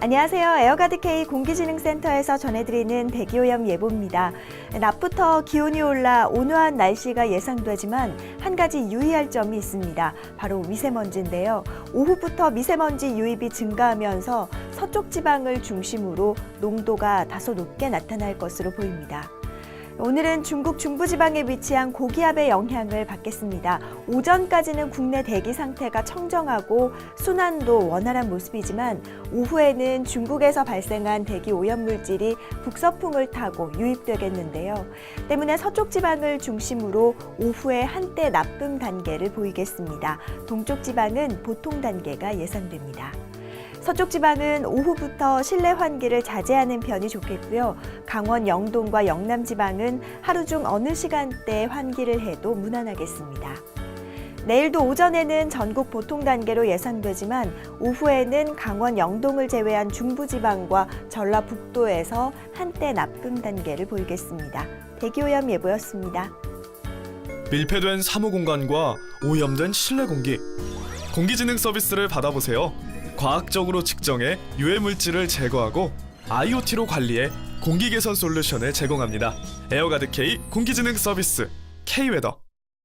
안녕하세요. 에어가드K 공기진흥센터에서 전해드리는 대기오염 예보입니다. 낮부터 기온이 올라 온화한 날씨가 예상되지만 한 가지 유의할 점이 있습니다. 바로 미세먼지인데요. 오후부터 미세먼지 유입이 증가하면서 서쪽 지방을 중심으로 농도가 다소 높게 나타날 것으로 보입니다. 오늘은 중국 중부지방에 위치한 고기압의 영향을 받겠습니다. 오전까지는 국내 대기 상태가 청정하고 순환도 원활한 모습이지만 오후에는 중국에서 발생한 대기 오염 물질이 북서풍을 타고 유입되겠는데요. 때문에 서쪽 지방을 중심으로 오후에 한때 나쁨 단계를 보이겠습니다. 동쪽 지방은 보통 단계가 예상됩니다. 서쪽 지방은 오후부터 실내 환기를 자제하는 편이 좋겠고요. 강원 영동과 영남 지방은 하루 중 어느 시간대 환기를 해도 무난하겠습니다. 내일도 오전에는 전국 보통 단계로 예상되지만 오후에는 강원 영동을 제외한 중부 지방과 전라북도에서 한때 나쁨 단계를 보이겠습니다. 대기오염 예보였습니다. 밀폐된 사무 공간과 오염된 실내 공기. 공기진흥 서비스를 받아보세요. 과학적으로 측정해 유해 물질을 제거하고 IoT로 관리해 공기 개선 솔루션을 제공합니다. 에어가드 K 공기진흥 서비스 K 웨더